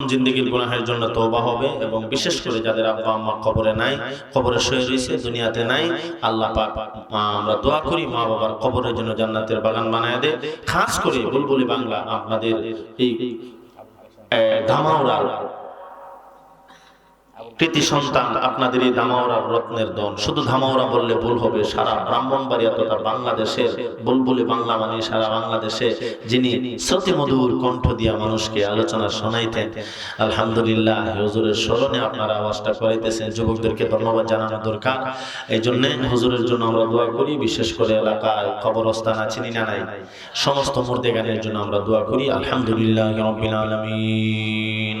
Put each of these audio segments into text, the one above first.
জিন্দগির গুনাহের জন্য তওবা হবে এবং বিশেষ করে যাদের আব্বা আম্মা কবরে নাই কবরে শুয়ে রয়েছে দুনিয়াতে নাই আল্লাহ পাক আমরা দোয়া করি মা বাবার কবরের জন্য জান্নাতের বাগান বানায় দে। খাস করে বুলবুলি বাংলা আপনাদের এই আহ, ধামাউড়ার কৃতি সন্তান আপনাদের এই ধামাওড়ার রত্নের দন শুধু ধামাওড়া বললে ভুল হবে, সারা ব্রাহ্মণবাড়িয়া তথা বাংলাদেশের বুলবুলি বাংলা মানে সারা বাংলাদেশে যিনি মধুর কণ্ঠ দিয়া মানুষকে আলোচনা শোনাইতেন। আলহামদুলিল্লাহ, হুজুরের স্মরণে আপনারা আওয়াজটা করাইতেছেন। যুবকদেরকে ধন্যবাদ জানানো দরকার। এই জন্য হুজুরের জন্য আমরা দোয়া করি, বিশেষ করে এলাকায় কবরস্থান আছে না নাই? সমস্ত মুর্দে গানের জন্য আমরা দোয়া করি। আলহামদুলিল্লাহ রব্বিল আলামিন।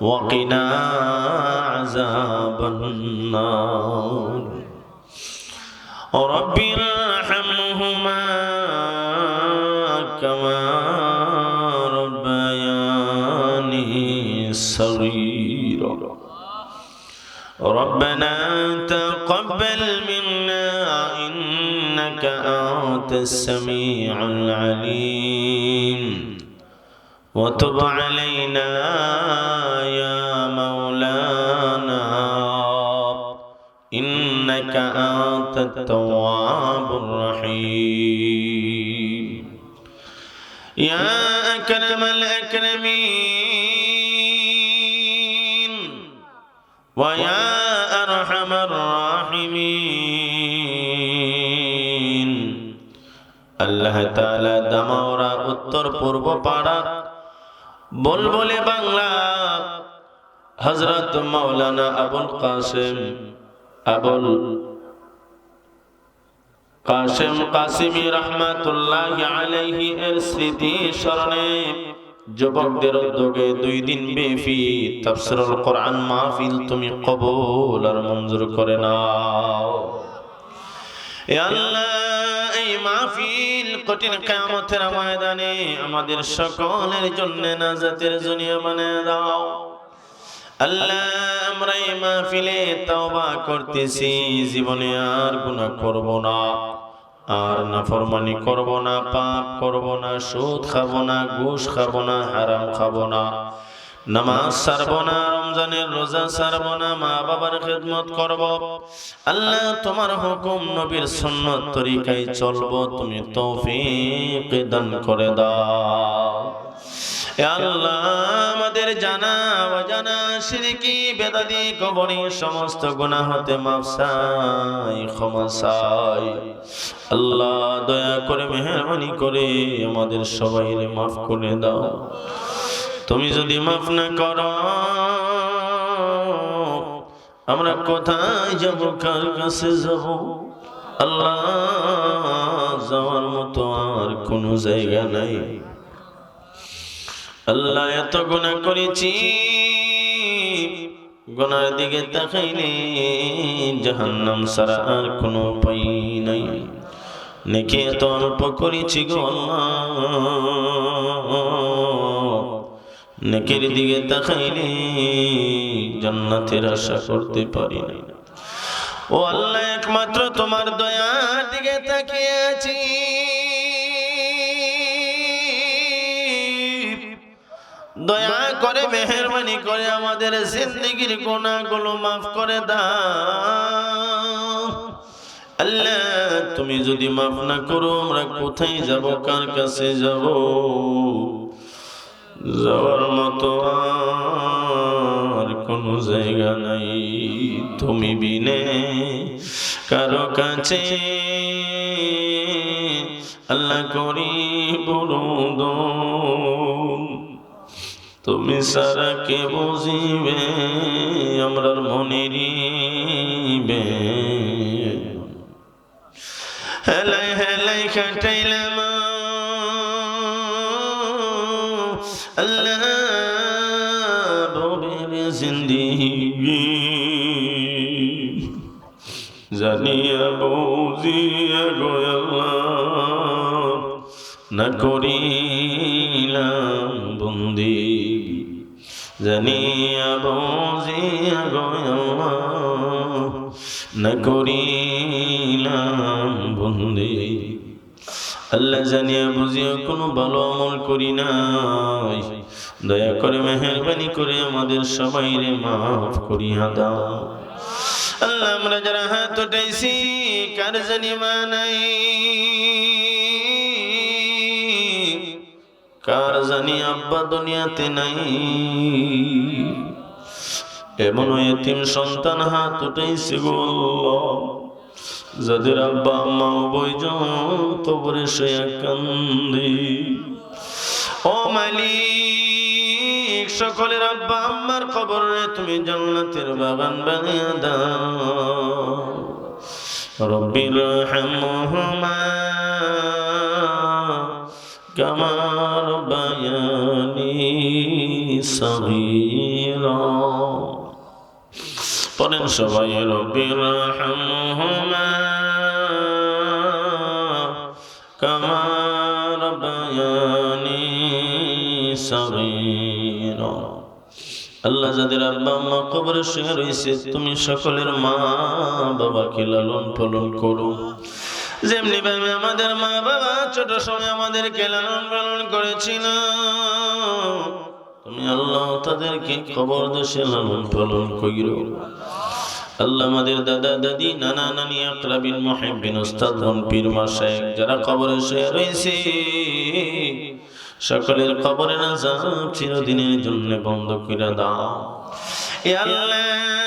وقنا عذاب النار. رب ارحمهما كما ربياني صغيرا. ربنا تقبل منا إنك أنت السميع العليم. وتب علينا يا مولانا إنك أنت التواب الرحيم يا أكرم الأكرمين ويا أرحم الراحمين আল্লাহ তাআলা দামাওরা উত্তর পূর্ব পাড়া বলবলে বাংলা, হযরত মাওলানা আবুল কাসেম আবুল কাসেম কাসিমি রহমাতুল্লাহ আলাইহি এর স্মৃতি স্মরণে যুবকদের উদ্যোগে দুই দিন ব্যাপী তাফসিরুল কোরআন মাহফিল তুমি কবুল আর মঞ্জুর করে নাও। এ আল্লাহ, এই মাহফিল কঠিন কিয়ামতের ময়দানে আমাদের সকলের জন্য নাজাতের জনিয়া বানিয়ে দাও। আল্লাহ, আমরা এই মাহফিলে তওবা করতেছি, জীবনে আর গুনাহ করব না। আর নাফরমানি করব না, পাপ করব না, সুদ খাব না, ঘুষ খাব না, হারাম খাব না। নামাজ সারব না, রমজানের রোজা সারব না মা বাবার খেদমত করব। আল্লাহ, তোমার হুকুম নবীর সুন্নত তরিকায় চলবো, তুমি তৌফিক দান করে দাও। আল্লাহ, আমাদের জানা, অজানা শিরকি বেদাদি, কবরি, সমস্ত গুনাহ হতে মাফ চাই, ক্ষমা চাই। আল্লাহ, দয়া করে, মেহরবানি করে আমাদের সবাইরে মাফ করে দাও। তুমি যদি মাফ না করো, আমরা কোথায় যাব, কার কাছে যাব? আল্লাহ যাওয়ার মতো আর কোনো জায়গা নাই। আল্লাহ এত গুণা করেছি, গুনার দিকে তাকাইলে জাহান্নাম সারা আর কোনো উপায় নাই। নাকি এত অল্প করেছি গো আল্লাহ। নেকের দিকে তাকাইলে জান্নাতের আশা করতে পারি না। ও আল্লাহ, একমাত্র তোমার দয়ার দিকে তাকিয়ে আছি। দয়া করে, মেহরবানি করে আমাদের জিন্দগির গুনাহগুলো মাফ করে দাও। আল্লাহ, তুমি যদি মাফ না করো, আমরা কোথায় যাব? কার কাছে যাব? যাওয়ার মতো আর কোনো জায়গা নাই। তুমি বিনে কারও কাছে আল্লাহ করি বলুদ তুমি সারা কে বুঝিবে আমরার মনেরিবে হেলাই হেলাই কাটাইলাম আল্লাহ ভবের জিন্দিগি জানিয়া বুঝিয়া গয়াল্লাহ না করিলাম বন্দি। জানিয়া বুঝিয়া বন্দি। আল্লাহ জানিয়া বুঝিয়া কোনো ভালো আমল করি নাই। দয়া করে মেহরবানি করে আমাদের সবাই রে মাফ করিয়া দাও। আল্লাহ আমরা যারা হাত উঠাইছি, কার জানি মা নাই? কার জানি আব্বা দুনিয়াতে নাই? এমন এতিম সন্তান হাত উঠাইছে গো। যাদের আব্বা আম্মা বইজন কবরে সে কান্দি। ও মালিক সকলের আব্বা আম্মার কবরে তুমি জান্নাতের বাগান বানিয়ে দাও। রব্বির রহমহুমা, কামা রব্বায়ানি সগীরা। পড়েন সবাই সগীরা। আল্লাহ যাদের আব্বা আম্মা কবরে শুয়ে রয়েছে, তুমি সকলের মা বাবাকে লালন পালন করো। যেমনি আমাদের মা বাবা ছোট সময় আমাদেরকে লালন পালন করেছিল। তাদেরকে কবর দেশে লালন পালন কইর আল্লাহ আমাদের দাদা, দাদি, নানা, নানি আকরাবিন ওস্তাদ পীর যারা কবরে শুয়ে রয়েছে, সকলের কবরে না যা চিরদিনের জন্য বন্ধ করে দাও। আল্লাহ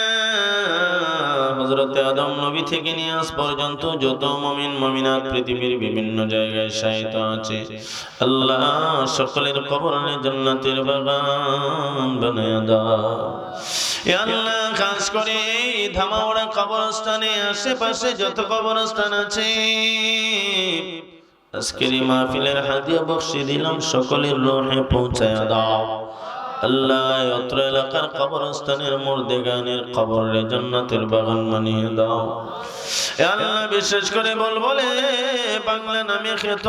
হযরতে আদম নবী থেকে নিয়ে আজ পর্যন্ত যত মুমিন, মুমিনাত পৃথিবীর বিভিন্ন জায়গায় শায়িত আছে। আল্লাহ সকলের কবরের জান্নাতের বাগান বানায়া দাও। আল্লাহ, খাস করে এই ধামাওড়া কবরস্থানে, আশেপাশে যত কবরস্থান আছে, আজকের মাহফিলের হাদিয়া বক্সি দিলাম, সকলের রোহে পৌঁছায় দাও। আল্লাহ অত্র এলাকার কবরস্থানের মর্দে গানের কবরে জান্নাতের বাগান বানিয়ে দাও। আল্লাহ বিশেষ করে বল, বলে, বাংলা নামে খেত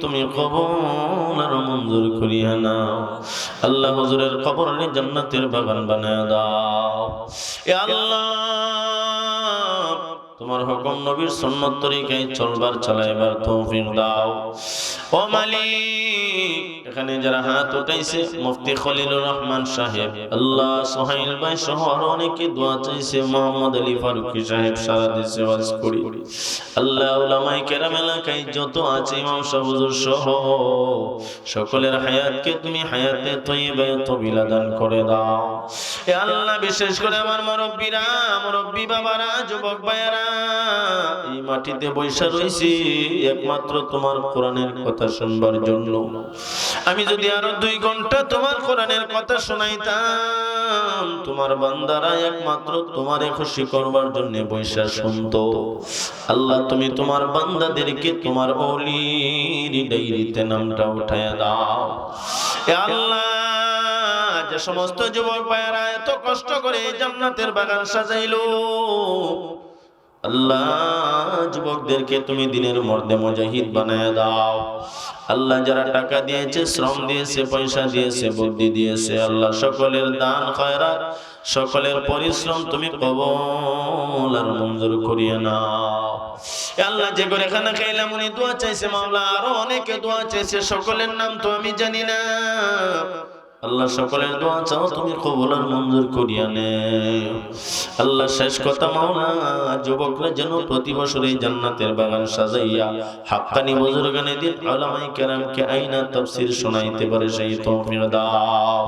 তুমি কবুল মঞ্জুর করিয়া নাও। আল্লাহ হুজুরের কবরে জান্নাতের বাগান বানায় দাও। এ আল্লাহ তোমার হুকুম নবীর সুন্নত তরিকায় চলবার, চালাইবার তৌফিক দাও। ও মালিক, এখানে যারা হাত উঠাইছে, মুফতি খলিলুর রহমান সাহেব, আল্লাহ সোহাইল ভাই সহ আরও অনেকে দোয়া চাইছে, মোহাম্মদ আলী ফারুকি সাহেব সারা দেশে ওয়াজ করি। আল্লাহ উলামায়ে কেরাম এলাকায় যত আছে, ইমাম সাহুজুর সহ, সকলের হায়াতকে তুমি হায়াতে তৈবায় তবিলা দান করে দাও। এ আল্লাহ, বিশেষ করে আমার মুরব্বীরা, মুরব্বী বাবারা, যুবক ভাইয়েরা এই মাটিতে বৈশা রইছি, একমাত্র তোমার কোরআনের কথা শুনবার জন্য। আমি যদি আরও দুই ঘণ্টা তোমার কোরআনের কথা শোনাইতাম, তোমার বান্দারা একমাত্র তোমারে খুশি করবার জন্য বৈশা শুনতো। আল্লাহ, তুমি তোমার বান্দাদেরকে তোমার অলির ডাইরিতে নামটা উঠায় দাও। আল্লাহ, যে সমস্ত যুবক পায়রা এত কষ্ট করে জান্নাতের বাগান সাজাইলো আল্লাহ, যুবকদেরকে তুমি দিনের মধ্যে মুজাহিদ বানায় দাও। আল্লাহ যারা টাকা দিয়েছে, শ্রম দিয়েছে, পয়সা দিয়েছে, বুদ্ধি দিয়েছে, আল্লাহ সকলের দান, খয়রাত, সকলের পরিশ্রম তুমি কবল আর মঞ্জুর করিয়ে নাও। আল্লাহ যে করে খানা খাইলাম উনি দোয়া চাইছে মাওলা, আরও অনেকে দোয়া চাইছে, সকলের নাম তো আমি জানি না। আল্লাহ সকলের দোয়া চাও, তুমি কবুল আর মঞ্জুর করিয়া নে আল্লাহ শেষ কথা মাওলা যুবকরা যেন প্রতি বছর জান্নাতের বাগান সাজাইয়া হাক্কানি বুজুর্গানে দিন আলামাই কেরামকে আইনা তাফসীর শোনাইতে পারে, সেই তৌফিক দাও।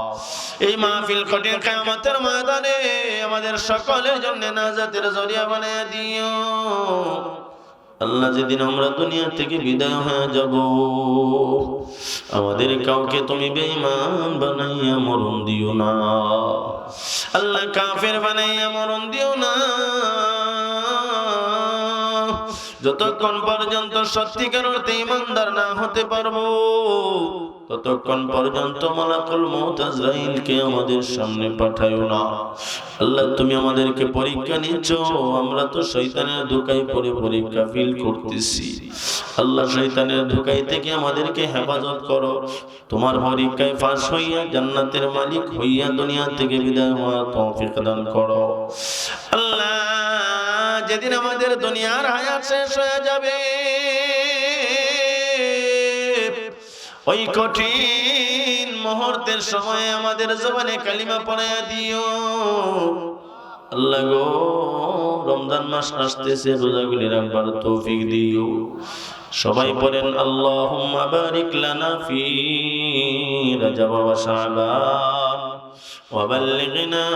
এই মাহফিল কঠিন কিয়ামতের ময়দানে আমাদের সকলের জন্য নাজাতের জরিয়া বানিয়ে দিও। আল্লাহ যেদিন আমরা দুনিয়া থেকে বিদায় হয়ে যাব, আমাদের কাউকে তুমি বেঈমান বানাইয়া মরণ দিও না। আল্লাহ কাফের বানাইয়া মরণ দিও না। যতক্ষণ পর্যন্ত সত্যিকার অর্থে ইমানদার না হতে পারব, ততক্ষণ পর্যন্ত মালাকুল মউত আজরাইলকে আমাদের সামনে পাঠায়ো না। আল্লাহ, তুমি আমাদেরকে পরীক্ষা নিচ্ছ আমরা তো শয়তানের ধোকায় পড়ে পরীক্ষা ফিল করতেছি। আল্লাহ, শয়তানের ধোকাই থেকে আমাদেরকে হেফাজত করো। তোমার পরীক্ষায় ফাঁস হইয়া জান্নাতের মালিক হইয়া দুনিয়া থেকে বিদায় হওয়ার তৌফিক দান করো। আল্লাহ যেদিন আমাদের দুনিয়ার হায়াত শেষ হয়ে যাবে, ওই কঠিন মুহূর্তের সময় আমাদের জবানে কালিমা পড়াইয়া দিও। আল্লাহ গো, রমজান মাস আসতেছে, রোজাগুলি রাখবার তৌফিক দিও। সবাই পড়েন আল্লাহুম্মা বারিক লানা ফি রজব ওয়া শাবান ওয়া বাল্লিগনা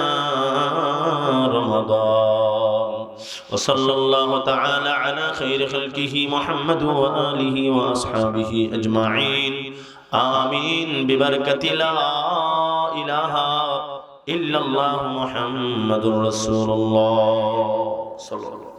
وصلى الله تعالى على خير خلقه محمد وآله وأصحابه أجمعين آمين ببركة لا إله إلا الله محمد رسول الله صلى الله